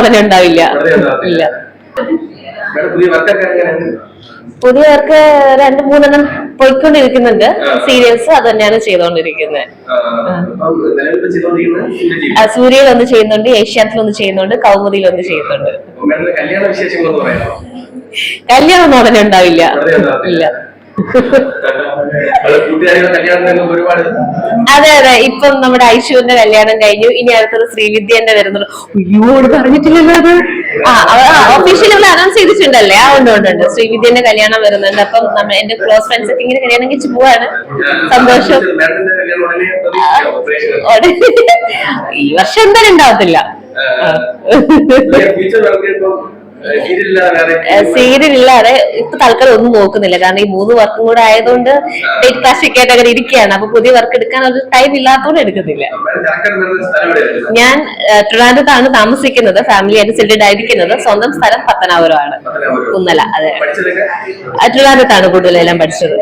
ഉടനെ ഉണ്ടാവില്ല. ഇല്ല. പുതിയ വർക്ക് രണ്ടു മൂന്നെണ്ണം പോയിക്കൊണ്ടിരിക്കുന്നുണ്ട്. സീരിയൽസ് അത് തന്നെയാണ് ചെയ്തോണ്ടിരിക്കുന്നത്. സൂര്യയിൽ ഒന്ന് ചെയ്യുന്നുണ്ട് ഏഷ്യാറ്റിൽ ഒന്ന് ചെയ്യുന്നുണ്ട് കൗമുദിയിൽ ഒന്ന് ചെയ്യുന്നുണ്ട്. കല്യാണ ഉടനെ ഉണ്ടാവില്ല. ഇല്ല. അത് അതെ ഇപ്പം നമ്മുടെ ഐശുവിന്റെ കല്യാണം കഴിഞ്ഞു. ഇനി അടുത്തത് ശ്രീവിദ്യന്റെ വരുന്നുള്ളൂ. അയ്യോ പറഞ്ഞിട്ടില്ലല്ലോ അത്. ഒഫീഷ്യലി നമ്മൾ അനൗൺസ് ചെയ്തിട്ടുണ്ടല്ലേ? ആ ഉണ്ട് ഉണ്ട് ശ്രീവിദ്യന്റെ കല്യാണം വരുന്നുണ്ട്. അപ്പം നമ്മ എന്റെ ക്ലോസ് ഫ്രണ്ട്സ് ഒക്കെ ഇങ്ങനെ കല്യാണം കഴിച്ച് പോവാണ്. സന്തോഷം. ഈ വർഷം എന്തായാലും ഉണ്ടാവത്തില്ല. സീരിയൽ ഇല്ലാതെ ഇപ്പൊ തൽക്കാലം ഒന്നും നോക്കുന്നില്ല. കാരണം ഈ മൂന്ന് വർക്കും കൂടെ ആയതുകൊണ്ട് ഡേറ്റ് ക്ലാസ് ഒക്കെ ആയിട്ട് അങ്ങനെ ഇരിക്കുകയാണ്. അപ്പൊ പുതിയ വർക്ക് എടുക്കാൻ ഒരു ടൈം ഇല്ലാത്തതുകൊണ്ട് എടുക്കുന്നില്ല. ഞാൻ ട്രിവാൻഡ്രത്താണ് താമസിക്കുന്നത്. ഫാമിലി ആയിട്ട് സെറ്റിൽഡ് ആയിരിക്കുന്നത്. സ്വന്തം സ്ഥലം പത്തനാപുരമാണ്. പത്തനാപുരം. കുന്നല അതെ. ട്രിവാൻഡ്രത്താണ് കൂടുതലെല്ലാം പഠിച്ചത്.